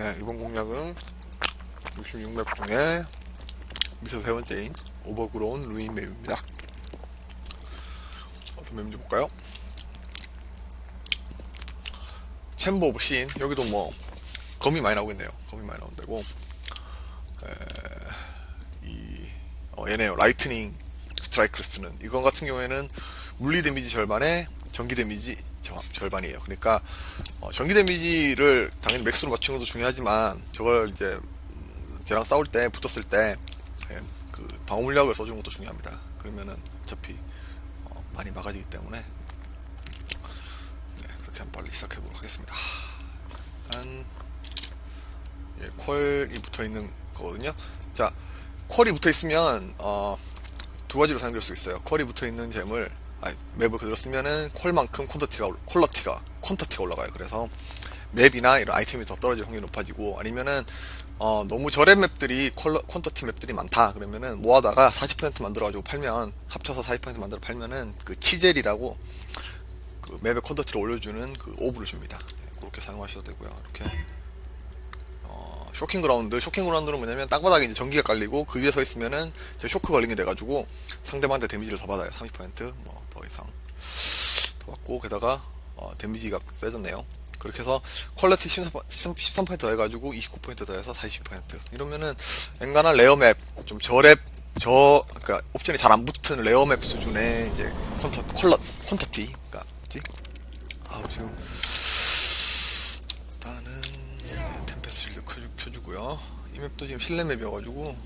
네, 이번 공략은 66맵 중에 미서 세 번째인 오버그로운 루인 맵입니다. 어떤 맵인지 볼까요? 챔버 오브 신 여기도 뭐 검이 많이 나오겠네요. 검이 많이 나온다고. 에, 이 어, 얘네요. 라이트닝 스트라이크를 쓰는 이건 같은 경우에는 물리 데미지 절반에 전기 데미지 저- 절반이에요. 그러니까 어, 전기 데미지를 당연히 맥스로 맞추는 것도 중요하지만 저걸 이제 음, 쟤랑 싸울 때 붙었을 때 그 방어 물약을 써주는 것도 중요합니다. 그러면은 어차피 어, 많이 막아지기 때문에 네, 그렇게 한번 빨리 시작해 보도록 하겠습니다. 일단 예, 퀄이 붙어 있는 거거든요. 자, 퀄이 붙어 있으면 어, 두 가지로 사용될 수 있어요. 퀄이 붙어 있는 잼을 아니, 맵을 그대로 쓰면은 퀄만큼 퀄러티가 올- 퀄러티가 퀄터티가 올라가요. 그래서 맵이나 이런 아이템이 더 떨어질 확률이 높아지고 아니면은 어, 너무 저랩 맵들이 퀄러, 퀄터티 맵들이 많다 그러면은 모아다가 40% 만들어가지고 팔면 합쳐서 40% 만들어 팔면은 그 치젤이라고 그 맵의 퀄터티를 올려주는 그 오브를 줍니다. 예, 그렇게 사용하셔도 되고요. 이렇게 어, 쇼킹 그라운드, 쇼킹 그라운드는 뭐냐면 땅바닥에 이제 전기가 깔리고 그 위에 서 있으면은 쇼크 걸린 게 돼가지고 상대방한테 데미지를 더 받아요. 30%뭐 더 이상 더 받고 게다가 어, 데미지가 세졌네요. 그렇게 해서 퀄리티 13%, 13% 더해가지고 29% 더해서 40% 이러면은 엔간한 레어맵 좀 저랩 저 그러니까 옵션이 잘 안 붙은 레어맵 수준의 이제 콘터 퀄러 콘터티 그러니까 뭐지? 아 지금 일단은 템페스트 켜주고요. 이 맵도 지금 실내 맵이어가지고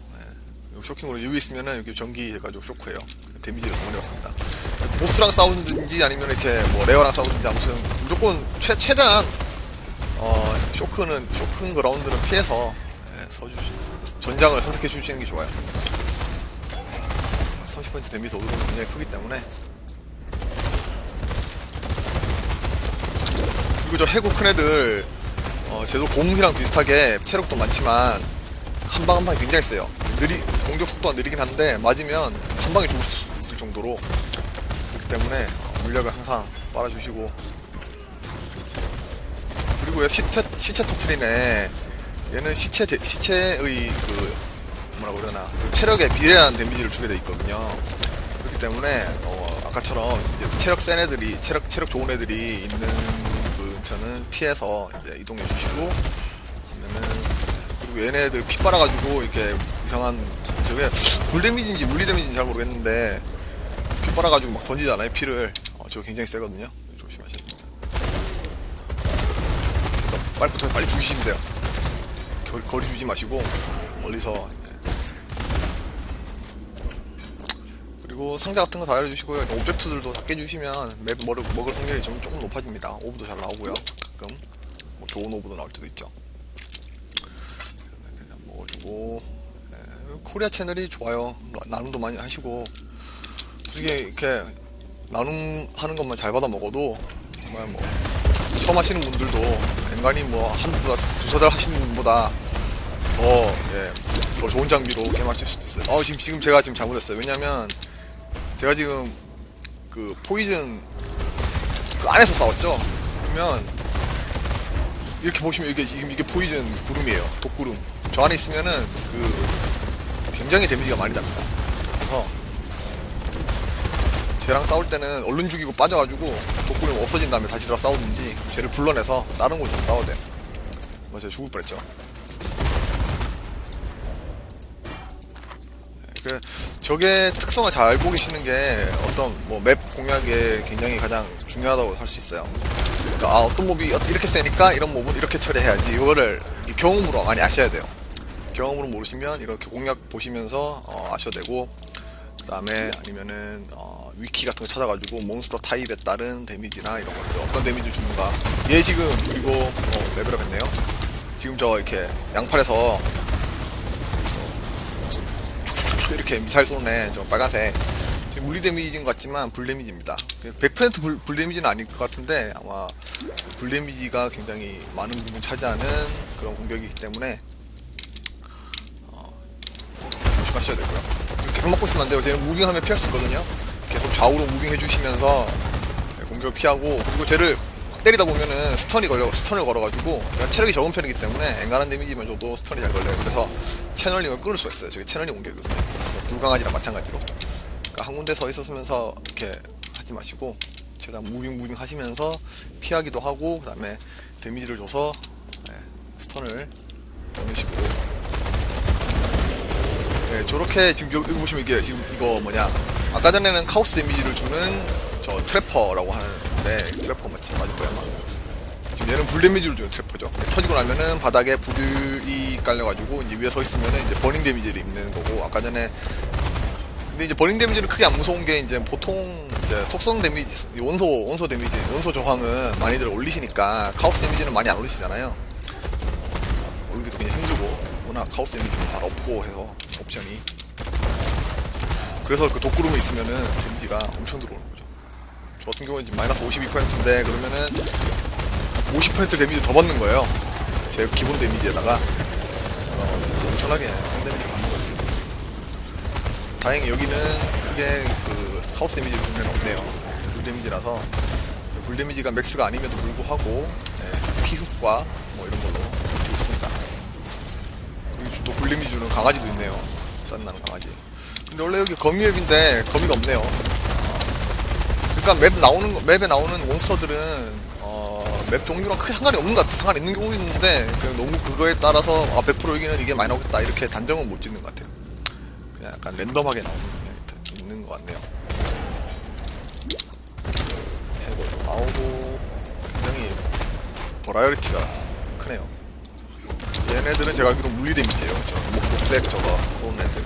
쇼킹으로 여기 있으면은 여기 전기 해가지고 쇼크해요. 데미지를 받습니다. 보스랑 싸우든지 아니면 이렇게 뭐 레어랑 싸우든지 아무튼 무조건 최, 최대한 어, 쇼크는 쇼크 그라운드는 피해서 예, 서주시 전장을 선택해 주시는 게 좋아요. 30% 데미지 오르는 굉장히 크기 때문에 그리고 저 해고 큰 애들 어, 쟤도 공이랑 비슷하게 체력도 많지만 한 방 한 방이 굉장히 세요. 느리 공격 속도가 느리긴 한데 맞으면 한 방에 죽을 수 있을 정도로 그렇기 때문에 어, 물약을 항상 빨아주시고 그리고 얘 시체 시체 터트리네. 얘는 시체 데- 시체의 그 뭐라고 그러나 그 체력에 비례한 데미지를 주게 돼 있거든요. 그렇기 때문에 어, 아까처럼 체력 센 애들이 체력 체력 좋은 애들이 있는 그 근처는 피해서 이동해 주시고 하면은 그리고 얘네들 피 빨아가지고 이렇게 이상한 저게 불 데미지인지 물리 데미지인지 잘 모르겠는데 피 빨아가지고 막 던지잖아요 피를. 어, 저거 굉장히 세거든요. 조심하셔야 됩니다. 그러니까 빨리 붙어 빨리 죽이시면 돼요. 거리, 거리 주지 마시고 멀리서 이제. 그리고 상자 같은 거 다 열어주시고요. 오브젝트들도 다 깨주시면 맵 먹을, 먹을 확률이 좀 조금 높아집니다. 오브도 잘 나오고요. 가끔. 뭐 좋은 오브도 나올 때도 있죠. 먹어주고. 예, 코리아 채널이 좋아요 나- 나눔도 많이 하시고 솔직히 이렇게 나눔하는 것만 잘 받아 먹어도 정말 뭐 처음 하시는 분들도 엔간히 뭐 한두 달, 두세 달 하시는 분보다 더, 예, 더 좋은 장비로 게임하실 수도 있어요. 어, 지금, 지금 제가 지금 잘못했어요. 왜냐면, 제가 지금, 그, 포이즌, 그 안에서 싸웠죠? 그러면, 이렇게 보시면 이게 지금 이게 포이즌 구름이에요. 독구름. 저 안에 있으면은, 그, 굉장히 데미지가 많이 납니다. 그래서, 쟤랑 싸울 때는 얼른 죽이고 빠져가지고 독구름 없어진 다음에 다시 들어 싸우든지 쟤를 불러내서 다른 곳에서 싸워야 돼요. 뭐 제가 죽을 뻔했죠. 그 적의 특성을 잘 알고 계시는 게 어떤 뭐 맵 공략에 굉장히 가장 중요하다고 할 수 있어요. 그러니까 아 어떤 몹이 이렇게 세니까 이런 몹은 이렇게 처리해야지 이거를 이 경험으로 많이 아셔야 돼요. 경험으로 모르시면 이렇게 공략 보시면서 어, 아셔야 되고 그 다음에 아니면은 어, 위키 같은 거 찾아가지고 몬스터 타입에 따른 데미지나 이런 것들 어떤 데미지를 주는가. 얘 지금 그리고 어, 레벨업 했네요. 지금 저 이렇게 양팔에서 이렇게 미사일 쏘네 저 빨간색. 지금 물리 데미지인 것 같지만 불 데미지입니다. 100% 불, 불 데미지는 아닐 것 같은데 아마 불 데미지가 굉장히 많은 부분 차지하는 그런 공격이기 때문에 어, 조심하셔야 되고요 계속 먹고 있으면 안 돼요 쟤는 무빙하면 피할 수 있거든요 계속 좌우로 무빙 해주시면서 공격을 피하고 그리고 쟤를 때리다 보면은 스턴이 걸려 스턴을 걸어가지고 제가 체력이 적은 편이기 때문에 엔간한 데미지만 줘도 스턴이 잘 걸려요. 그래서 채널링을 끊을 수가 있어요. 저게 채널링 공격이거든요. 불강아지랑 마찬가지로. 그러니까 한 군데 서 있었으면서 이렇게 하지 마시고 최대한 무빙 무빙 하시면서 피하기도 하고 그다음에 데미지를 줘서 네, 스턴을 식으로 네, 저렇게 지금 여기 보시면 이게 지금 이거 뭐냐. 아까 전에는 카오스 데미지를 주는 저 트래퍼라고 하는데 트래퍼 맞지? 맞을 거야 아마. 지금 얘는 불 데미지를 주는 트래퍼죠. 터지고 나면은 바닥에 불이 깔려가지고 이제 위에 서 있으면은 이제 버닝 데미지를 입는 거고 아까 전에. 근데 이제 버닝 데미지는 크게 안 무서운 게 이제 보통 이제 속성 데미지 원소 원소 데미지 원소 저항은 많이들 올리시니까 카오스 데미지는 많이 안 올리시잖아요. 올리기도 그냥 힘들고. 워낙 카오스 데미지는 잘 없고 해서 옵션이. 그래서 그 독구름이 있으면은 데미지가 엄청 들어오는 거죠. 저 같은 경우는 지금 마이너스 52%인데 그러면은 50% 데미지 더 받는 거예요. 제 기본 데미지에다가. 어, 엄청나게 생 데미지 받는 거죠. 다행히 여기는 크게 그 카오스 데미지를 주면 없네요. 불 데미지라서. 불 데미지가 맥스가 아님에도 불구하고 네, 피흡과 뭐 이런 걸로 버티고 있습니다. 여기 또 불림이 주는 강아지도 있네요. 짠나는 강아지. 근데 원래 여기 거미웹인데 거미가 없네요. 그러니까 맵 나오는 거- 맵에 나오는 몬스터들은 어, 맵 종류랑 크게 상관이 없는 것 같아. 상관 있는 경우 있는데 그냥 너무 그거에 따라서 아, 100% 여기는 이게 많이 나오겠다 이렇게 단정은 못 짓는 것 같아요. 그냥 약간 랜덤하게 나오는 경향이 있는 것 같네요. 해골도 나오고 굉장히 버라이어리티가 크네요. 얘네들은 제가 알기로 물리 데미지예요. 녹색 저거 애들.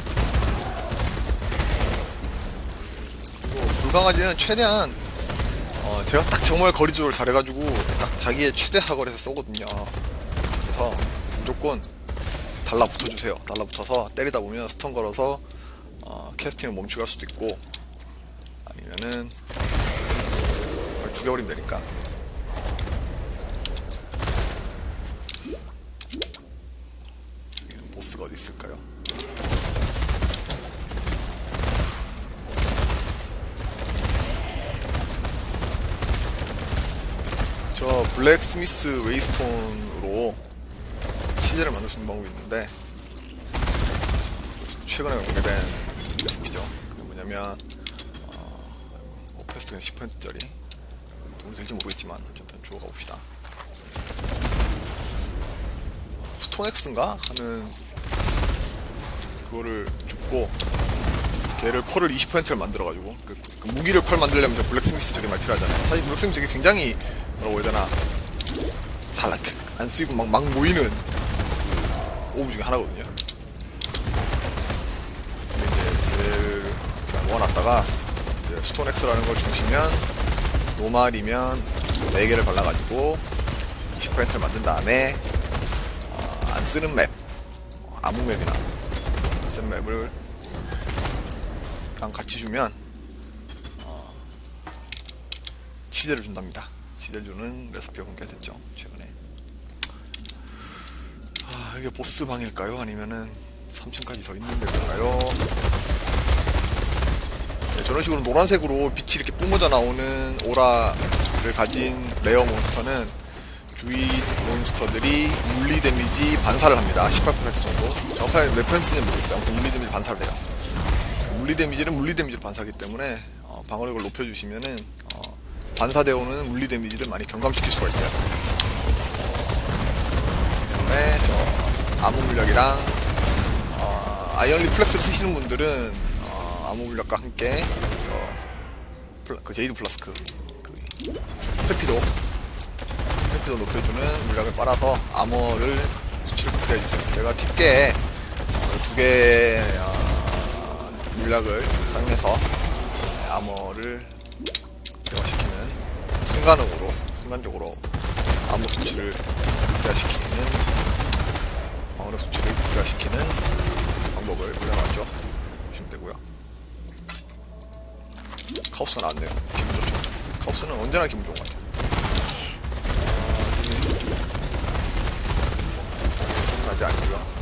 그리고 불강아지는 최대한 어, 제가 딱 정말 거리 조절 잘해가지고 딱 자기의 최대 사거리에서 쏘거든요. 그래서 무조건 달라붙어 주세요. 달라붙어서 때리다 보면 스턴 걸어서 어, 캐스팅을 멈추게 할 수도 있고 아니면은 죽여버리면 되니까. 여기는 있을까요? 저 블랙스미스 웨이스톤으로 시제를 만들 수 있는 방법이 있는데 최근에 공개된 레시피죠. 그게 뭐냐면 어, 오페스트는 10%짜리 도움이 될지 모르겠지만 어쨌든 주워가 봅시다. 스톤엑스인가 하는 그거를 줍고 걔를 콜을 20%를 만들어가지고 그, 그 무기를 콜 만들려면 저 블랙스미스 저게 많이 필요하잖아요. 사실 블랙스미스 저게 굉장히 뭐라고 해야 되나 잘안 쓰이고 막, 막 모이는 그 오브 중에 하나거든요. 근데 이제 얘를 그냥 모아놨다가 이제 스톤엑스라는 걸 주시면 노말이면 4개를 발라가지고 20%를 만든 다음에 어, 안 쓰는 맵, 뭐 아무 맵이나 안 쓰는 맵을 랑 같이 주면 어, 치즈를 준답니다. 치즈를 주는 레시피가 공개됐죠 최근에. 아, 이게 보스 방일까요? 아니면은 3층까지 더 있는 데일까요? 네, 저런 식으로 노란색으로 빛이 이렇게 뿜어져 나오는 오라를 가진 레어 몬스터는 주위 몬스터들이 물리 데미지 반사를 합니다. 18% 정도. 정확하게 몇 퍼센트인지 모르겠어요. 아무튼 물리 데미지 반사를 해요. 물리 데미지는 물리 데미지를 반사하기 때문에 어, 방어력을 높여주시면은 어, 반사되어 오는 물리 데미지를 많이 경감시킬 수가 있어요. 때문에 저 암호 물약이랑 어, 아이언 리플렉스를 쓰시는 분들은 어, 암호 물약과 함께 저 플라- 그 제이드 플라스크 그 회피도 회피도 높여주는 물약을 빨아서 암호를 수치를 극대해주세요. 제가 어, 두개 어, 물약을 사용해서 암호를 극대화시키는 순간적으로 순간적으로 암호 수치를 극대화시키는 방어력 수치를 극대화시키는 방법을 물려놨죠. 보시면 되고요. 카우스 나왔네요. 기분 좋죠. 카우스는 언제나 기분 좋은 것 같아요. 아, 이게